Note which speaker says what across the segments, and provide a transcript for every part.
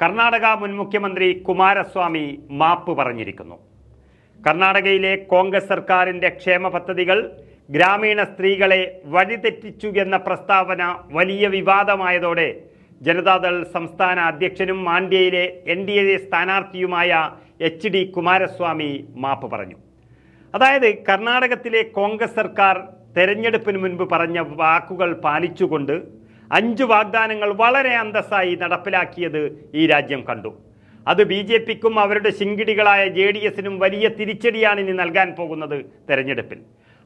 Speaker 1: കർണാടക മുൻ മുഖ്യമന്ത്രി കുമാരസ്വാമി മാപ്പ് പറഞ്ഞിരിക്കുന്നു. കർണാടകയിലെ കോൺഗ്രസ് സർക്കാരിന്റെ ക്ഷേമ പദ്ധതികൾ ഗ്രാമീണ സ്ത്രീകളെ വഴിതെറ്റിച്ചു എന്ന പ്രസ്താവന വലിയ വിവാദമായതോടെ ജനതാദൾ സംസ്ഥാന അധ്യക്ഷനും മാണ്ഡ്യയിലെ എൻ ഡി എ സ്ഥാനാർത്ഥിയുമായ എച്ച് ഡി കുമാരസ്വാമി മാപ്പ് പറഞ്ഞു. അതായത് കർണാടകത്തിലെ കോൺഗ്രസ് സർക്കാർ തെരഞ്ഞെടുപ്പിന് മുൻപ് പറഞ്ഞ വാക്കുകൾ പാലിച്ചുകൊണ്ട് അഞ്ച് വാഗ്ദാനങ്ങൾ വളരെ അന്തസ്സായി നടപ്പിലാക്കിയത് ഈ രാജ്യം കണ്ടു. അത് ബി ജെ പിക്കും അവരുടെ ശിങ്കിടികളായ ജെ ഡി എസിനും വലിയ തിരിച്ചടിയാണ് ഇനി നൽകാൻ പോകുന്നത് തെരഞ്ഞെടുപ്പിൽ.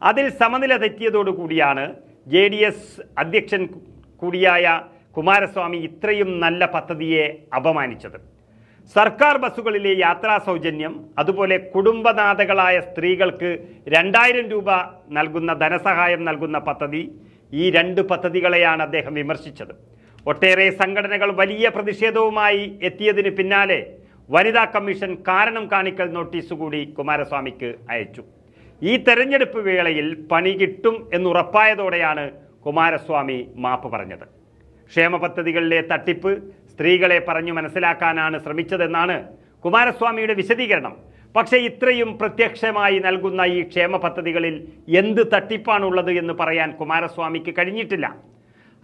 Speaker 1: അതിൽ സമനില തെറ്റിയതോടുകൂടിയാണ് ജെ ഡി എസ് അധ്യക്ഷൻ കൂടിയായ കുമാരസ്വാമി ഇത്രയും നല്ല പദ്ധതിയെ അപമാനിച്ചത്. സർക്കാർ ബസ്സുകളിലെ യാത്രാ സൗജന്യം അതുപോലെ കുടുംബനാഥകളായ സ്ത്രീകൾക്ക് രണ്ടായിരം രൂപ നൽകുന്ന ധനസഹായം നൽകുന്ന പദ്ധതി ഈ രണ്ട് പദ്ധതികളെയാണ് അദ്ദേഹം വിമർശിച്ചത്. ഒട്ടേറെ സംഘടനകൾ വലിയ പ്രതിഷേധവുമായി എത്തിയതിന് പിന്നാലെ വനിതാ കമ്മീഷൻ കാരണം കാണിക്കൽ നോട്ടീസ് കൂടി കുമാരസ്വാമിക്ക് അയച്ചു. ഈ തെരഞ്ഞെടുപ്പ് വേളയിൽ പണി കിട്ടും എന്നുറപ്പായതോടെയാണ് കുമാരസ്വാമി മാപ്പ് പറഞ്ഞത്. ക്ഷേമ പദ്ധതികളിലെ തട്ടിപ്പ് സ്ത്രീകളെ പറഞ്ഞു മനസ്സിലാക്കാനാണ് ശ്രമിച്ചതെന്നാണ് കുമാരസ്വാമിയുടെ വിശദീകരണം. പക്ഷേ ഇത്രയും പ്രത്യക്ഷമായി നൽകുന്ന ഈ ക്ഷേമ പദ്ധതികളിൽ എന്ത് തട്ടിപ്പാണുള്ളത് എന്ന് പറയാൻ കുമാരസ്വാമിക്ക് കഴിഞ്ഞിട്ടില്ല.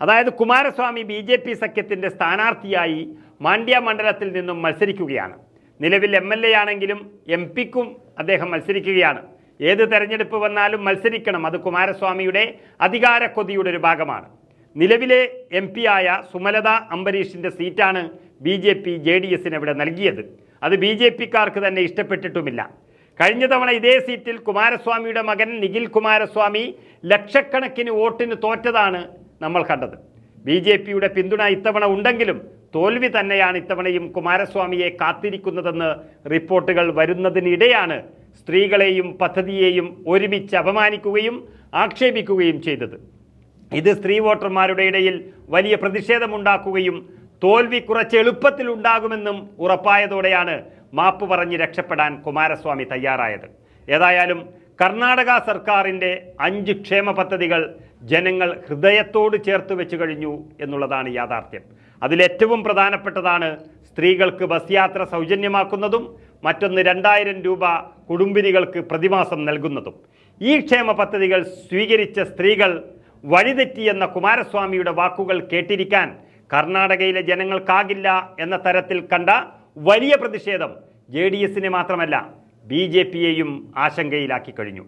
Speaker 1: അതായത് കുമാരസ്വാമി ബി ജെ പി സഖ്യത്തിന്റെ സ്ഥാനാർത്ഥിയായി മാണ്ഡ്യ മണ്ഡലത്തിൽ നിന്നും മത്സരിക്കുകയാണ്. നിലവിൽ എം എൽ എ ആണെങ്കിലും എം പിക്കും അദ്ദേഹം മത്സരിക്കുകയാണ്. ഏത് തെരഞ്ഞെടുപ്പ് വന്നാലും മത്സരിക്കണം. അത് കുമാരസ്വാമിയുടെ അധികാര കൊതിയുടെ ഒരു ഭാഗമാണ്. നിലവിലെ എം പി ആയ സുമലത അംബരീഷിന്റെ സീറ്റാണ് B J P J D എസിന് ഇവിടെ നൽകിയത്. അത് ബി ജെ പിക്കാർക്ക് തന്നെ ഇഷ്ടപ്പെട്ടിട്ടുമില്ല. കഴിഞ്ഞ തവണ ഇതേ സീറ്റിൽ കുമാരസ്വാമിയുടെ മകൻ നിഖിൽ കുമാരസ്വാമി ലക്ഷക്കണക്കിന് വോട്ടിന് തോറ്റതാണ് നമ്മൾ കണ്ടത്. ബി ജെ പിയുടെ പിന്തുണ ഇത്തവണ ഉണ്ടെങ്കിലും തോൽവി തന്നെയാണ് ഇത്തവണയും കുമാരസ്വാമിയെ കാത്തിരിക്കുന്നതെന്ന് റിപ്പോർട്ടുകൾ വരുന്നതിനിടെയാണ് സ്ത്രീകളെയും പദ്ധതിയെയും ഒരുമിച്ച് അപമാനിക്കുകയും ആക്ഷേപിക്കുകയും ചെയ്തത്. ഇത് സ്ത്രീ വോട്ടർമാരുടെ ഇടയിൽ വലിയ പ്രതിഷേധമുണ്ടാക്കുകയും തോൽവി കുറച്ച് എളുപ്പത്തിൽ ഉണ്ടാകുമെന്നും ഉറപ്പായതോടെയാണ് മാപ്പ് പറഞ്ഞ് രക്ഷപ്പെടാൻ കുമാരസ്വാമി തയ്യാറായത്. ഏതായാലും കർണാടക സർക്കാരിന്റെ അഞ്ച് ക്ഷേമ പദ്ധതികൾ ജനങ്ങൾ ഹൃദയത്തോട് ചേർത്ത് വെച്ചു കഴിഞ്ഞു എന്നുള്ളതാണ് യാഥാർത്ഥ്യം. അതിലേറ്റവും പ്രധാനപ്പെട്ടതാണ് സ്ത്രീകൾക്ക് ബസ് യാത്ര സൗജന്യമാക്കുന്നതും മറ്റൊന്ന് രണ്ടായിരം രൂപ കുടുംബിനികൾക്ക് പ്രതിമാസം നൽകുന്നതും. ഈ ക്ഷേമ പദ്ധതികൾ സ്വീകരിച്ച സ്ത്രീകൾ വഴിതെറ്റിയെന്ന കുമാരസ്വാമിയുടെ വാക്കുകൾ കേട്ടിരിക്കാൻ കർണാടകയിലെ ജനങ്ങൾക്കാകില്ല എന്ന തരത്തിൽ കണ്ട വലിയ പ്രതിഷേധം ജെ ഡി എസിനെ മാത്രമല്ല ബി ജെ പിയെയും ആശങ്കയിലാക്കി കഴിഞ്ഞു.